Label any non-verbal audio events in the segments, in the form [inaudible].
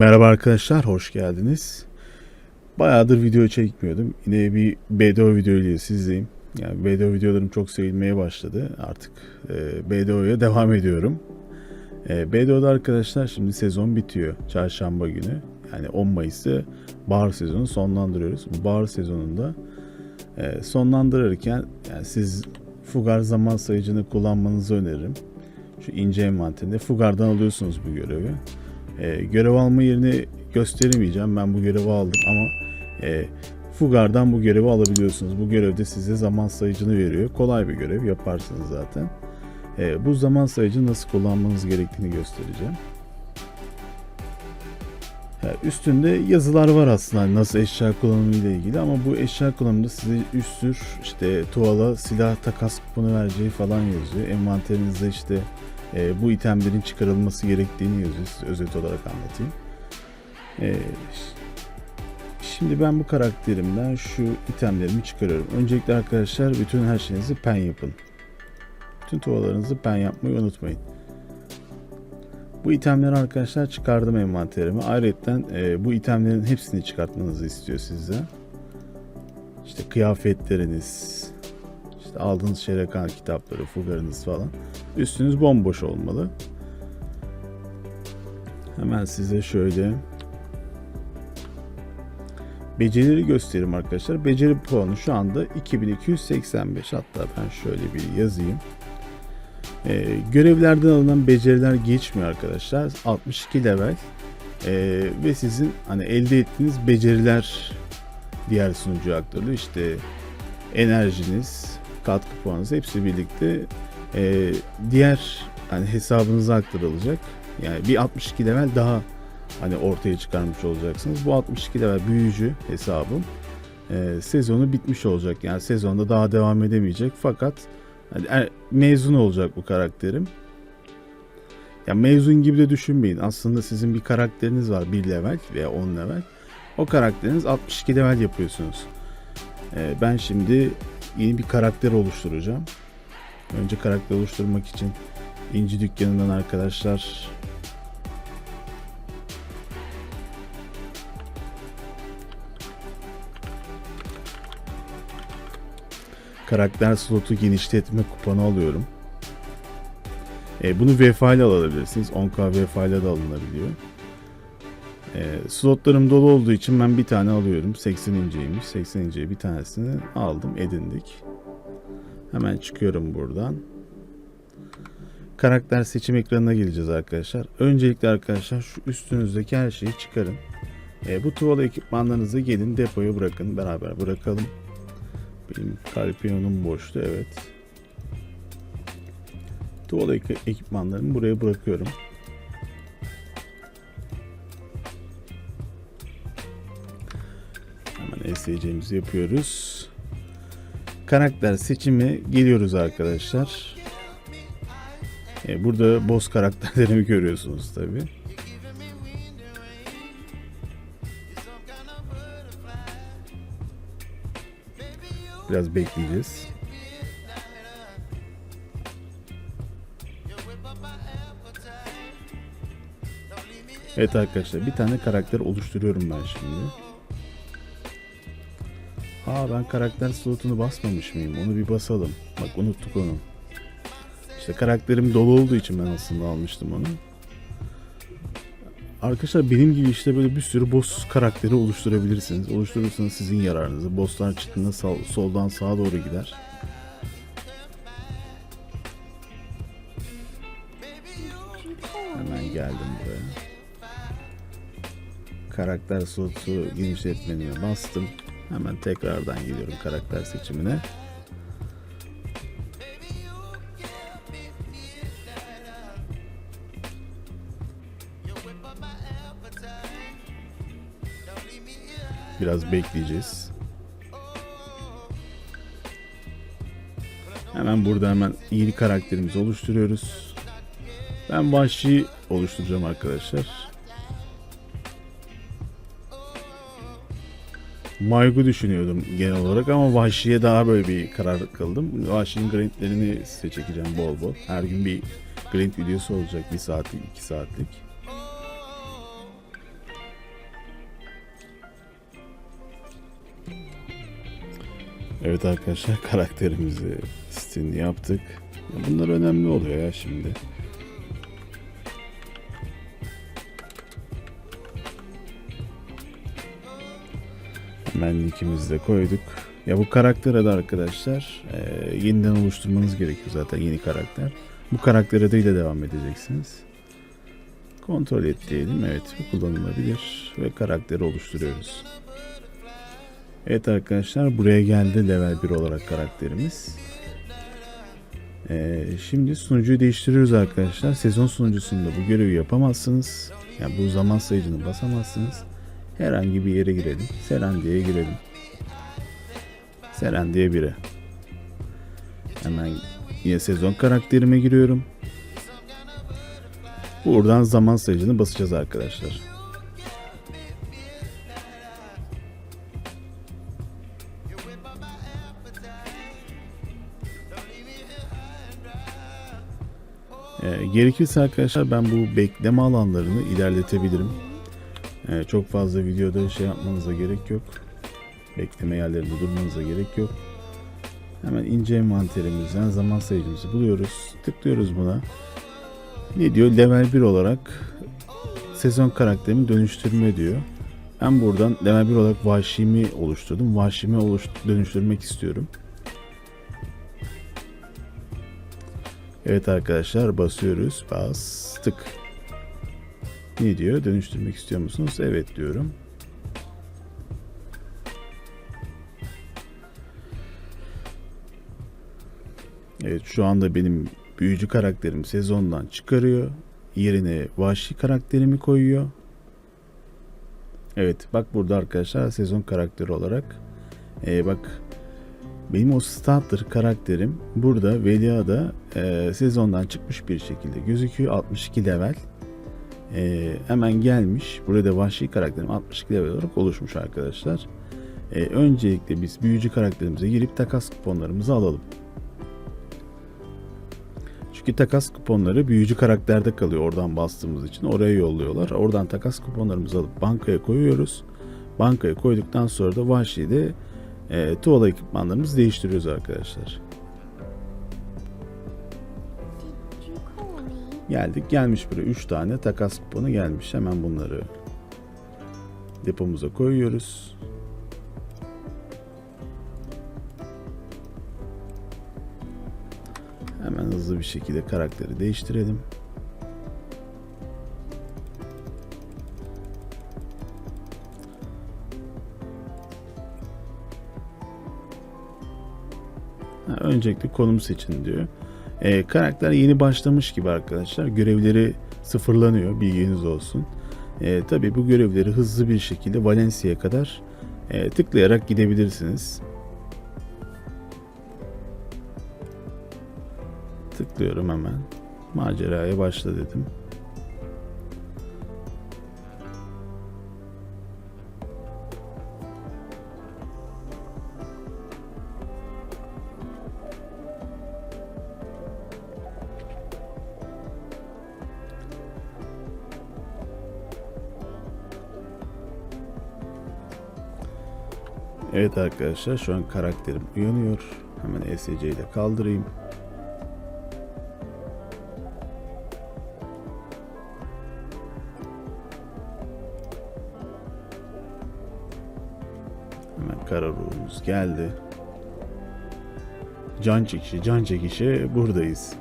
Merhaba arkadaşlar, hoş geldiniz. Bayağıdır video çekmiyordum. Yine bir BDO video ile sizdeyim. Yani BDO videolarım çok sevilmeye başladı. Artık e, BDO'ya [laughs] devam ediyorum. E, BDO'da arkadaşlar şimdi sezon bitiyor. Çarşamba günü. Yani 10 Mayıs'ta bahar sezonu sonlandırıyoruz. Bu bahar sezonunda e, sonlandırırken yani siz Fugar zaman sayıcını kullanmanızı öneririm. Şu ince envanterinde Fugar'dan alıyorsunuz bu görevi. E, görev alma yerini gösteremeyeceğim. Ben bu görevi aldım ama e, Fugar'dan bu görevi alabiliyorsunuz. Bu görevde size zaman sayıcını veriyor. Kolay bir görev yaparsınız zaten. E, bu zaman sayıcı nasıl kullanmanız gerektiğini göstereceğim. Ya, üstünde yazılar var aslında hani nasıl eşya kullanımı ile ilgili ama bu eşya kullanımında size üst tür işte tuvala silah takas kuponu vereceği falan yazıyor. Envanterinizde işte e, bu itemlerin çıkarılması gerektiğini yazıyor. Size özet olarak anlatayım. E, şimdi ben bu karakterimden şu itemlerimi çıkarıyorum. Öncelikle arkadaşlar bütün her şeyinizi pen yapın. Bütün tuvalarınızı pen yapmayı unutmayın. Bu itemleri arkadaşlar çıkardım envanterime. Ayrıca e, bu itemlerin hepsini çıkartmanızı istiyor sizden. İşte kıyafetleriniz, işte aldığınız şerekan kitapları, fugarınız falan. Üstünüz bomboş olmalı. Hemen size şöyle becerileri göstereyim arkadaşlar. Beceri puanı şu anda 2285. Hatta ben şöyle bir yazayım. Ee, görevlerden alınan beceriler geçmiyor arkadaşlar. 62 level Ee, ve sizin hani elde ettiğiniz beceriler diğer sunucuya aktarılıyor. İşte enerjiniz, katkı puanınız hepsi birlikte e, diğer hani hesabınıza aktarılacak. Yani bir 62 level daha hani ortaya çıkarmış olacaksınız. Bu 62 level büyücü hesabım e, sezonu bitmiş olacak. Yani sezonda daha devam edemeyecek. Fakat hani, er- mezun olacak bu karakterim. Ya mezun gibi de düşünmeyin. Aslında sizin bir karakteriniz var 1 level veya 10 level. O karakteriniz 62 level yapıyorsunuz. E, ben şimdi yeni bir karakter oluşturacağım. Önce karakter oluşturmak için İnci dükkanından arkadaşlar karakter slotu genişletme kuponu alıyorum. E, bunu VFA ile alabilirsiniz. 10K VFA ile de alınabiliyor. E, slotlarım dolu olduğu için ben bir tane alıyorum. 80 inceymiş. 80 inceye bir tanesini aldım, edindik. Hemen çıkıyorum buradan. Karakter seçim ekranına geleceğiz arkadaşlar. Öncelikle arkadaşlar şu üstünüzdeki her şeyi çıkarın. E, bu tuvalı ekipmanlarınızı gelin depoya bırakın. Beraber bırakalım. Benim Carpion'um boştu evet. Tuvalı ek- ekipmanlarımı buraya bırakıyorum. SC'mizi yapıyoruz. Karakter seçimi geliyoruz arkadaşlar. E, burada boss karakterlerimi görüyorsunuz tabi. Biraz bekleyeceğiz. Evet arkadaşlar bir tane karakter oluşturuyorum ben şimdi. Aa ben karakter slotunu basmamış mıyım? Onu bir basalım. Bak unuttuk onu. İşte karakterim dolu olduğu için ben aslında almıştım onu. Arkadaşlar benim gibi işte böyle bir sürü boss karakteri oluşturabilirsiniz. Oluşturursanız sizin yararınıza. Bosslar çıktığında sağ- soldan sağa doğru gider. Hemen geldim buraya. Karakter slotu genişletmeye bastım. Hemen tekrardan geliyorum karakter seçimine. Biraz bekleyeceğiz. Hemen burada hemen yeni karakterimizi oluşturuyoruz. Ben vahşi oluşturacağım arkadaşlar. Mayg'u düşünüyordum genel olarak ama Vahşi'ye daha böyle bir karar kıldım. Vahşi'nin grindlerini size çekeceğim bol bol. Her gün bir grind videosu olacak. Bir saatlik, iki saatlik. Evet arkadaşlar [laughs] karakterimizi stin yaptık. Bunlar önemli oluyor ya şimdi. Hemen linkimizi de koyduk. Ya bu karaktere de arkadaşlar e, yeniden oluşturmanız gerekiyor zaten yeni karakter. Bu karakter adıyla devam edeceksiniz. Kontrol et diyelim. Evet bu kullanılabilir ve karakteri oluşturuyoruz. Evet arkadaşlar buraya geldi level 1 olarak karakterimiz. Ee, şimdi sunucuyu değiştiriyoruz arkadaşlar. Sezon sunucusunda bu görevi yapamazsınız. Yani bu zaman sayıcını basamazsınız. Herhangi bir yere girelim. Serendi'ye girelim. Serendi'ye 1'e. Hemen yine sezon karakterime giriyorum. Buradan zaman sayıcını basacağız arkadaşlar. Ee, gerekirse arkadaşlar ben bu bekleme alanlarını ilerletebilirim. Ee, çok fazla videoda şey yapmanıza gerek yok. Bekleme yerlerinde durmanıza gerek yok. Hemen ince envanterimizden zaman sayıcımızı buluyoruz. Tıklıyoruz buna. Ne diyor? Level 1 olarak sezon karakterimi dönüştürme diyor. Ben buradan level 1 olarak vahşimi oluşturdum. Vahşimi oluş dönüştürmek istiyorum. Evet arkadaşlar basıyoruz. Bastık. Ne diyor? Dönüştürmek istiyor musunuz? Evet diyorum. Evet şu anda benim büyücü karakterim sezondan çıkarıyor. Yerine vahşi karakterimi koyuyor. Evet bak burada arkadaşlar sezon karakteri olarak. Ee, bak benim o starter karakterim burada Velia'da e, sezondan çıkmış bir şekilde gözüküyor. 62 level. E, hemen gelmiş. Burada vahşi karakterim 62 level olarak oluşmuş arkadaşlar. E, öncelikle biz büyücü karakterimize girip takas kuponlarımızı alalım. Çünkü takas kuponları büyücü karakterde kalıyor oradan bastığımız için. Oraya yolluyorlar. Oradan takas kuponlarımızı alıp bankaya koyuyoruz. Bankaya koyduktan sonra da Vahşi'de e, tuvala ekipmanlarımızı değiştiriyoruz arkadaşlar. Geldik gelmiş buraya 3 tane takas kuponu gelmiş. Hemen bunları depomuza koyuyoruz. Hemen hızlı bir şekilde karakteri değiştirelim. Öncelikle konum seçin diyor. Ee, karakter yeni başlamış gibi arkadaşlar. Görevleri sıfırlanıyor. Bilginiz olsun. Ee, Tabi bu görevleri hızlı bir şekilde Valencia'ya kadar e, tıklayarak gidebilirsiniz. Tıklıyorum hemen. Maceraya başla dedim. Evet arkadaşlar şu an karakterim uyanıyor. Hemen ESC ile kaldırayım. Hemen kara ruhumuz geldi. Can çekişi, can çekişi buradayız.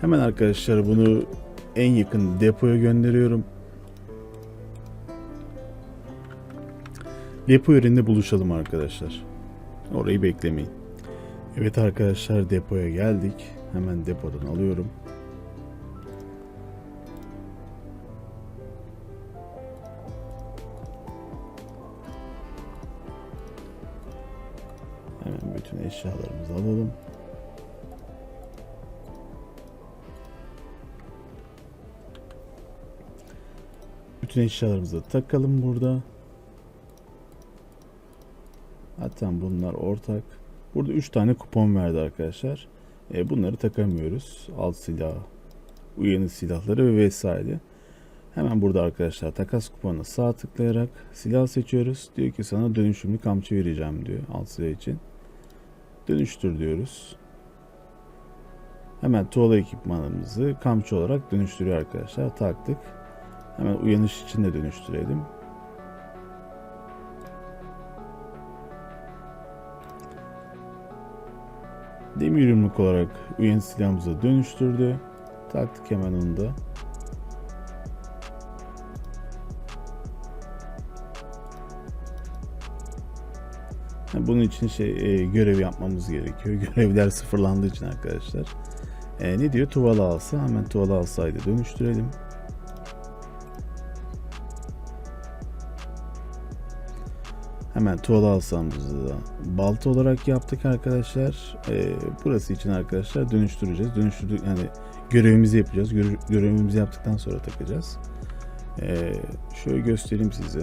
Hemen arkadaşlar bunu en yakın depoya gönderiyorum. Depo yerinde buluşalım arkadaşlar. Orayı beklemeyin. Evet arkadaşlar depoya geldik. Hemen depodan alıyorum. Hemen bütün eşyalarımızı alalım. Bütün eşyalarımızı takalım burada. Hatta bunlar ortak. Burada 3 tane kupon verdi arkadaşlar. E, bunları takamıyoruz. Alt silah, uyanık silahları ve vesaire. Hemen burada arkadaşlar takas kuponuna sağ tıklayarak silah seçiyoruz. Diyor ki sana dönüşümlü kamçı vereceğim diyor alt silah için. Dönüştür diyoruz. Hemen tuğla ekipmanımızı kamçı olarak dönüştürüyor arkadaşlar. Taktık. Hemen uyanış için de dönüştürelim. Demir yumruk olarak uyanış silahımızı dönüştürdü. Taktık hemen onu da. Bunun için şey e, görev yapmamız gerekiyor. [laughs] Görevler sıfırlandığı için arkadaşlar. E, ne diyor? Tuvala alsa. Hemen tuvala alsaydı dönüştürelim. Hemen tuvala alsamızı da balta olarak yaptık arkadaşlar. E, burası için arkadaşlar dönüştüreceğiz. Dönüştürdük yani görevimizi yapacağız. Göre- görevimizi yaptıktan sonra takacağız. E, şöyle göstereyim size.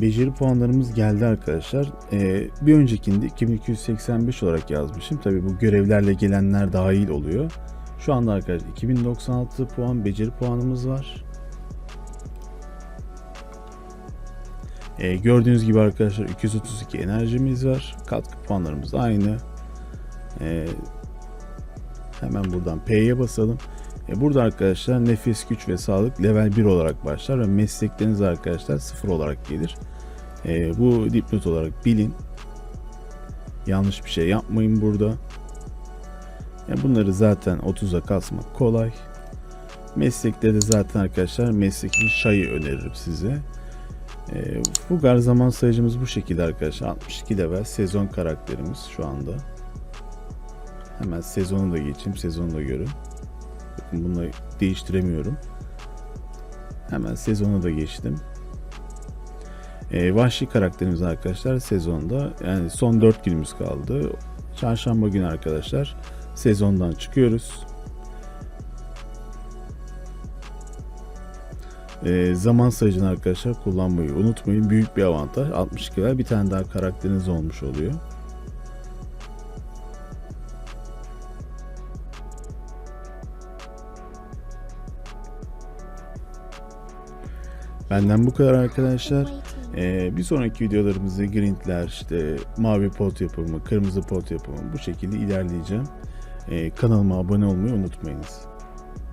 Beceri puanlarımız geldi arkadaşlar. Ee, bir öncekinde 2285 olarak yazmışım. Tabi bu görevlerle gelenler dahil oluyor. Şu anda arkadaşlar 2096 puan beceri puanımız var. Ee, gördüğünüz gibi arkadaşlar 232 enerjimiz var. Katkı puanlarımız aynı. Ee, hemen buradan P'ye basalım. E, burada arkadaşlar nefes, güç ve sağlık level 1 olarak başlar ve meslekleriniz arkadaşlar 0 olarak gelir. E, bu dipnot olarak bilin. Yanlış bir şey yapmayın burada. Ya bunları zaten 30'a kasmak kolay. Meslekte zaten arkadaşlar mesleki şayı öneririm size. E, bu gar zaman sayıcımız bu şekilde arkadaşlar. 62 level sezon karakterimiz şu anda. Hemen sezonu da geçeyim. Sezonu da görün. Bakın bunu değiştiremiyorum. Hemen sezonu da geçtim. Ee, vahşi karakterimiz arkadaşlar sezonda yani son 4 günümüz kaldı. Çarşamba günü arkadaşlar sezondan çıkıyoruz. Ee, zaman sayıcını arkadaşlar kullanmayı unutmayın. Büyük bir avantaj. 62 level bir tane daha karakteriniz olmuş oluyor. Benden bu kadar arkadaşlar. Ee, bir sonraki videolarımızda grintler, işte mavi pot yapımı, kırmızı pot yapımı bu şekilde ilerleyeceğim. Ee, kanalıma abone olmayı unutmayınız.